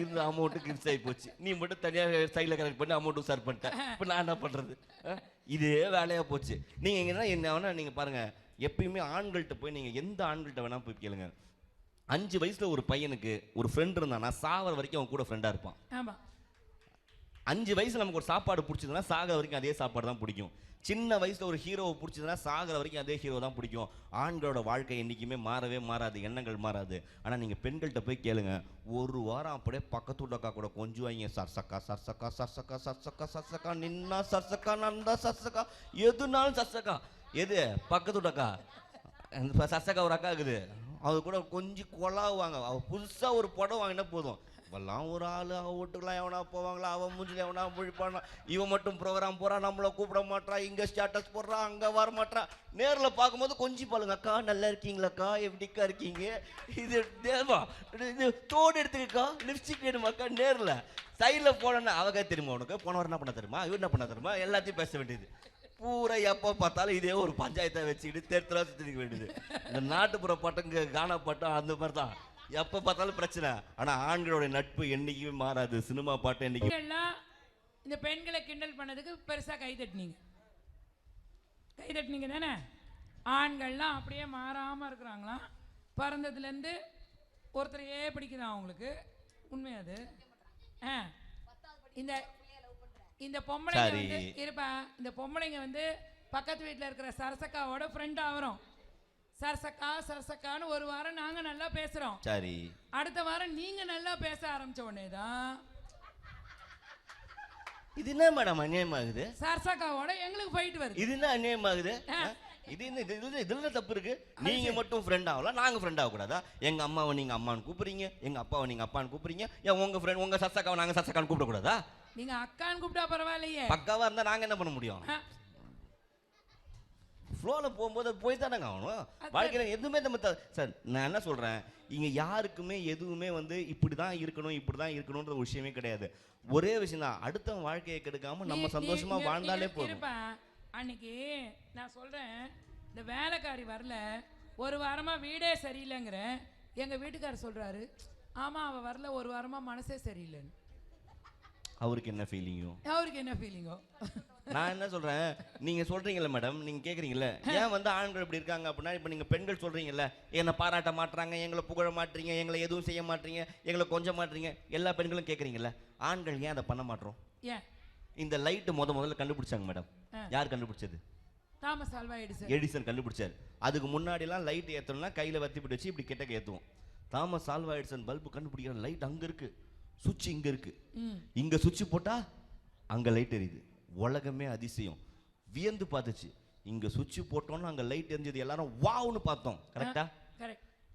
இருந்த amount gift ஆகி போச்சு நீ மட்டும் தனியாக சைடில் கரெக்ட் பண்ணி அமௌண்ட்டும் சார் பண்ணிட்டேன் இப்போ நான் என்ன பண்ணுறது இதே வேலையாக போச்சு. நீங்கள் எங்கன்னா என்ன வேணால் நீங்கள் பாருங்கள் எப்பயுமே ஆண்கள்கிட்ட போய் நீங்கள் எந்த ஆண்கள்கிட்ட வேணால் போய் கேளுங்க. அஞ்சு வயசில் ஒரு பையனுக்கு ஒரு ஃப்ரெண்ட் இருந்தானா சாவர வரைக்கும் அவன் கூட ஃப்ரெண்டாக இருப்பான். அஞ்சு வயசு நமக்கு ஒரு சாப்பாடு பிடிச்சதுன்னா சாகிற வரைக்கும் அதே சாப்பாடு தான் பிடிக்கும். சின்ன வயசில் ஒரு ஹீரோவை பிடிச்சதுன்னா சாகிற வரைக்கும் அதே ஹீரோ தான் பிடிக்கும். ஆண்களோட வாழ்க்கை என்றைக்குமே மாறவே மாறாது எண்ணங்கள் மாறாது. ஆனால் நீங்கள் பெண்கள்கிட்ட போய் கேளுங்க. ஒரு வாரம் அப்படியே பக்கத்து வீட்டு அக்கா கூட கொஞ்சம் வைங்க. சர்சக்கா சர்சக்கா சர்சக்கா சர்சக்கா சர்சக்கா நின்னா சர்சக்கா நந்தா சர்சக்கா எதுனாலும் சர்சக்கா. எது? பக்கத்து வீட்டு அக்கா. இந்த சர்சக்கா ஒரு அக்கா இருக்குது. அது கூட கொஞ்சம் கொலாவுவாங்க அவ புதுசாக ஒரு படம் வாங்கினா போதும். இப்பெல்லாம் ஒரு ஆள் அவன் வீட்டுக்குலாம் எவனா போவாங்களா? அவன் மூஞ்சில் எவனா முழிப்பானா? இவன் மட்டும் ப்ரோக்ராம் போகிறான் நம்மளை கூப்பிட மாட்டான் இங்கே ஸ்டேட்டஸ் போடுறான் அங்கே வர மாட்றான் நேரில் பார்க்கும்போது கொஞ்சம் பாருங்க அக்கா நல்லா இருக்கீங்களாக்கா? எப்படிக்கா இருக்கீங்க? இது தேவா இது தோடு எடுத்துக்கா லிப்ஸ்டிக் வேணுமாக்கா? நேரில். சைடில் போனோன்னா அவங்க தெரியுமா உனக்கு. போனவர் என்ன பண்ண தெரியுமா? இவன் என்ன பண்ண தெரியுமா? எல்லாத்தையும் பேச வேண்டியது. பூரா எப்போ பார்த்தாலும் இதே ஒரு பஞ்சாயத்தை வச்சுக்கிட்டு தேர்தலாக சுற்றிக்க வேண்டியது. இந்த நாட்டுப்புற பாட்டுங்க கானா பாட்டம் அந்த மாதிரி தான் எப்போ பார்த்தாலும் பிரச்சனை. ஆனால் ஆண்களோட நட்பு என்னைக்குமே மாறாது. சினிமா பாட்டு என்னைக்கு நீங்கள்லாம் இந்த பெண்களை கிண்டல் பண்ணதுக்கு பெருசா கை தட்டினீங்க. கை தட்டினீங்க தானே? ஆண்கள்லாம் அப்படியே மாறாம இருக்கிறாங்களாம் பிறந்ததுலேருந்து ஒருத்தரையே பிடிக்குதான் அவங்களுக்கு உண்மை அது. ஆ. இந்த இந்த பொம்பளைங்க. வந்து இருப்பா இந்த பொம்பளைங்க வந்து பக்கத்து வீட்டில் இருக்கிற சரசக்காவோட ஃப்ரெண்ட் ஆகிறோம் சரசக்கா சரசக்கான்னு ஒரு வாரம் நாங்கள் நல்லா பேசுகிறோம் சரி. அடுத்த வாரம் நீங்கள் நல்லா பேச ஆரம்பிச்ச உடனே தான் இது என்ன மேடம் அநியாயமாகுது? சரசக்காவோட எங்களுக்கு போயிட்டு வருது. இது என்ன அநியாயமாகுது? இது என்ன இது இதுல இதுல என்ன தப்பு இருக்கு? நீங்க மட்டும் ஃப்ரெண்ட் ஆகலாம் நாங்க ஃப்ரெண்ட் ஆகக்கூடாதா? எங்க அம்மாவை நீங்க அம்மான்னு கூப்பிடுறீங்க எங்க அப்பாவை நீங்க அப்பான்னு கூப்பிடுறீங்க ஏன் உங்க ஃப்ரெண்ட் உங்க சசக்காவை நாங்க சசக்கான்னு கூப்பிடக்கூடாதா? நீங்க அக்கான்னு கூப்பிட்டா பரவாயில்லையே. பக்காவா இருந்தா நாங்க என்ன பண்ண முடியும்? ஆ, ஃப்ளோவில் போகும்போது போய் தானேங்க ஆகணும். வாழ்க்கையில் எதுவுமே நம்ம சார் நான் என்ன சொல்கிறேன் இங்கே யாருக்குமே எதுவுமே வந்து இப்படி தான் இருக்கணும் இப்படி தான் இருக்கணுன்ற ஒரு விஷயமே கிடையாது. ஒரே விஷயம் தான். அடுத்தவன் வாழ்க்கையை கெடுக்காம நம்ம சந்தோஷமா வாழ்ந்தாலே போதும். அன்னைக்கு நான் சொல்றேன் இந்த வேலைக்காரி வரல. ஒரு வாரமா வீடே சரியில்லைங்கிற. எங்க வீட்டுக்காரர் சொல்றாரு ஆமா அவ வரல. ஒரு வாரமா மனசே சரியில்லைன்னு. அவருக்கு என்ன ஃபீலிங்கும் அவருக்கு என்ன ஃபீலிங்கோ நான் என்ன சொல்றேன்? நீங்க சொல்றீங்கல்ல மேடம் நீங்க கேக்குறீங்கல்ல. ஏன் வந்து ஆண்கள் இப்படி இருக்காங்க அப்படின்னா இப்போ நீங்க பெண்கள் சொல்றீங்கல்ல என்னை பாராட்ட மாட்றாங்க எங்களை புகழ மாட்டீங்க எங்களை எதுவும் செய்ய மாட்டீங்க எங்களை கொஞ்சம் மாட்டீங்க எல்லா பெண்களும் கேக்குறீங்கல்ல. ஆண்கள் ஏன் அதை பண்ண மாட்டோம் ஏன்? இந்த லைட்டு முத முதல்ல கண்டுபிடிச்சாங்க மேடம். யார் கண்டுபிடிச்சது? Thomas Alva Edison. எடிசன் கண்டுபிடிச்சார். அதுக்கு முன்னாடிலாம் லைட் ஏற்றணும்னா கையில் வத்தி பிடிச்சி இப்படி கிட்டக்க ஏற்றுவோம் தாமஸ் ஆல்வா எடிசன் பல்பு கண்டுபிடிக்கிற லைட் அங்கே இருக்கு. சுவிட்ச் இங்கே இருக்கு. ம். இங்கே சுவிட்ச் போட்டா அங்கே லைட் எரியுது. உலகமே அதிசயம். வியந்து பார்த்துச்சு. இங்கே சுவிட்ச் போட்டோம்னா அங்கே லைட் எரிஞ்சது எல்லாரும் வாவ்னு பார்த்தோம். கரெக்டா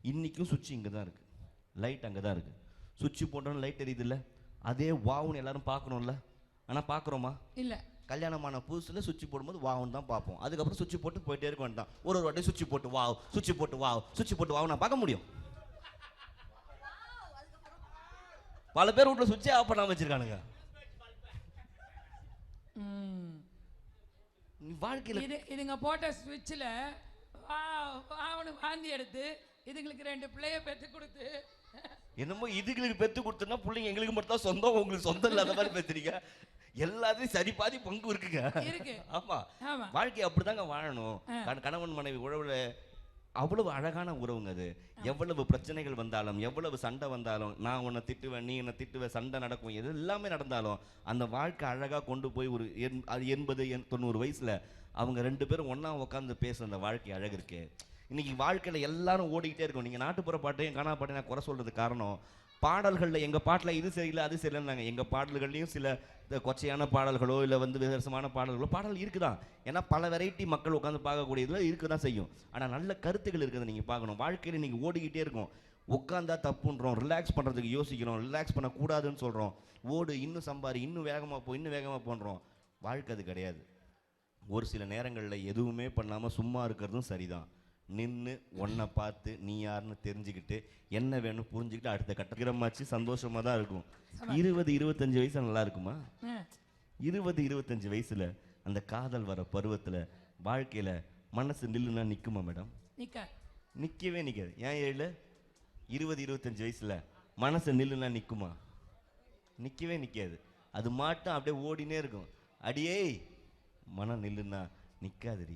இன்னைக்கும் சுவிட்ச் இங்கே தான் இருக்கு. லைட் அங்கே தான் இருக்கு. சுவிட்ச் போட்டோன்னு லைட் எரியுதுல்ல அதே வாவ்னு எல்லாரும் பார்க்கணும்ல? ஆனால் பார்க்குறோமா? இல்ல. கல்யாணமான புதுசில் சுவிட்ச் போடும்போது வாவுன்னு தான் பார்ப்போம். அதுக்கப்புறம் சுவிட்ச் போட்டு போயிட்டே இருக்க வேண்டாம் ஒரு ஒரு வாட்டி சுவிட்ச் போட்டு வாவ் சுவிட்ச் போட்டு வாவ் சுவிட்ச் போட்டு வாவ் நான் பார்க்க முடியும். பல பேர் வீட்டில் சுவிட்சே ஆஃப் பண்ணாம வச்சிருக்கானுங்க. வாழ்க்கையில் இது இதுங்க போட்ட ஸ்விட்சில் வா வாவனு வாந்தி எடுத்து இதுங்களுக்கு ரெண்டு பிள்ளைய பெற்று கொடுத்து. என்னமோ இதுகளுக்கு பெத்து கொடுத்தோன்னா பிள்ளைங்க எங்களுக்கு மட்டும் தான் சொந்தம் உங்களுக்கு சொந்தம் இல்லாத மாதிரி பேசுறீங்க. எல்லாத்தையும் சரி பாதி பங்கு இருக்குங்க. இருக்கு. ஆமா. வாழ்க்கை அப்படிதாங்க வாழணும். கண- கணவன் மனைவி உறவுல அவ்வளவு அழகான உறவுங்க அது. எவ்வளவு பிரச்சனைகள் வந்தாலும் எவ்வளவு சண்டை வந்தாலும் நான் உன்னை திட்டுவேன் நீ என்னை திட்டுவேன் சண்டை நடக்கும் எது எல்லாமே நடந்தாலும் அந்த வாழ்க்கை அழகா கொண்டு போய் ஒரு அது எண்பது எண் தொண்ணூறு வயசுல அவங்க ரெண்டு பேரும் ஒண்ணா உட்காந்து பேசுற அந்த வாழ்க்கை அழகு இருக்கே. இன்னைக்கு வாழ்க்கையில எல்லாரும் ஓடிக்கிட்டே இருக்கும் நீங்க நாட்டுப்புற பாட்டையும் காணா பாட்டையும் நான் குறை சொல்றது காரணம் பாடல்களில் எங்கள் பாட்டில் இது சரியில்லை அது சரியில்லைன்னாங்க. எங்கள் பாடல்கள்லையும் சில இந்த கொச்சையான பாடல்களோ இல்லை வந்து விசேஷமான பாடல்களோ பாடல் இருக்குதான். ஏன்னா பல வெரைட்டி மக்கள் உட்காந்து பார்க்கக்கூடியதில் இருக்க தான் செய்யும். ஆனால் நல்ல கருத்துக்கள் இருக்குது நீங்கள் பார்க்கணும். வாழ்க்கையில் நீங்கள் ஓடிக்கிட்டே இருக்கும் உட்காந்தா தப்புன்றோம். ரிலாக்ஸ் பண்ணுறதுக்கு யோசிக்கிறோம். ரிலாக்ஸ் பண்ணக்கூடாதுன்னு சொல்கிறோம் ஓடு இன்னும் சம்பாரி இன்னும் வேகமாக போ இன்னும் வேகமாக பண்ணுறோம் வாழ்க்கை அது கிடையாது. ஒரு சில நேரங்களில் எதுவுமே பண்ணாமல் சும்மா இருக்கிறதும் சரிதான். நின்று உன்னை பார்த்து நீ யாருன்னு தெரிஞ்சுக்கிட்டு என்ன வேணும் புரிஞ்சுக்கிட்டு அடுத்த கட்டமாச்சு சந்தோஷமாக தான் இருக்கும். இருபது இருபத்தஞ்சு வயசு நல்லா இருக்குமா? இருபது இருபத்தஞ்சு வயசுல அந்த காதல் வர பருவத்தில் வாழ்க்கையில் மனசு நில்லுனா நிற்குமா மேடம்? நிக்க. நிற்கவே நிற்காது ஏன் ஏழு? இருபது இருபத்தஞ்சு வயசுல மனசு நில்லுனா நிற்குமா நிற்கவே நிற்காது அது மாட்டும் அப்படியே ஓடினே இருக்கும். அடியே மனம் நில்லுன்னா நிற்காதுடி